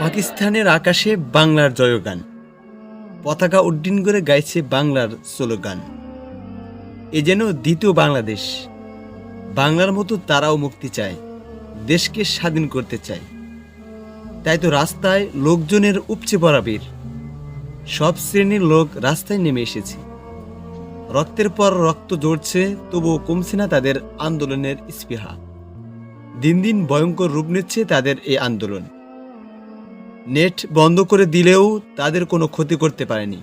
পাকিস্তানের আকাশে বাংলার জয়গান। পতাকা উড্ডীন করে গাইছে বাংলার স্লোগান। এ যেন দ্বিতীয় বাংলাদেশ। বাংলার মতো তারাও মুক্তি চায়, দেশকে স্বাধীন করতে চায়। তাই তো রাস্তায় লোকজনের উপচে পড়া সব শ্রেণির লোক রাস্তায় নেমে এসেছে। রক্তের পর রক্ত জড়ছে তবুও কমছে না তাদের আন্দোলনের স্পৃহা। দিন দিন ভয়ঙ্কর রূপ নিচ্ছে তাদের এই আন্দোলন। নেট বন্ধ করে দিলেও তাদের কোনো ক্ষতি করতে পারেনি।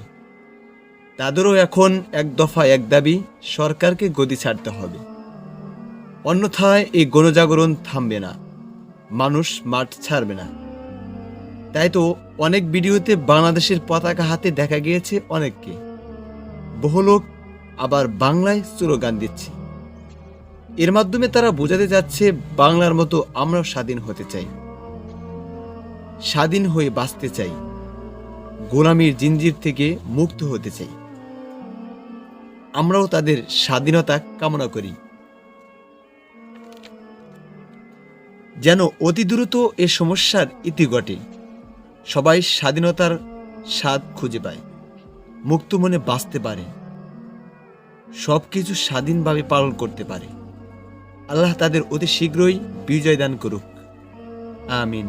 তাদেরও এখন এক দফা এক দাবি, সরকারকে গদি ছাড়তে হবে। অন্যথায় এই গণজাগরণ থামবে না। মানুষ মাঠ ছাড়বে না। তাই তো অনেক ভিডিওতে বাংলাদেশের পতাকা হাতে দেখা গিয়েছে অনেককে। বহু লোক আবার বাংলায় স্লোগান দিচ্ছে। এর মাধ্যমে তারা বোঝাতে যাচ্ছে বাংলার মতো আমরাও স্বাধীন হতে চাই। স্বাধীন হয়ে বাঁচতে চাই। গোলামীর জিঞ্জির থেকে মুক্ত হতে চাই। আমরাও তাদের স্বাধীনতা কামনা করি। যেন অতি দ্রুত এ সমস্যার ইতি ঘটে। সবাই স্বাধীনতার স্বাদ খুঁজে পায়। মুক্ত মনে বাঁচতে পারে। সব কিছু স্বাধীনভাবে পালন করতে পারে। আল্লাহ তাদের অতি শীঘ্রই বিজয় দান করুক। আমিন।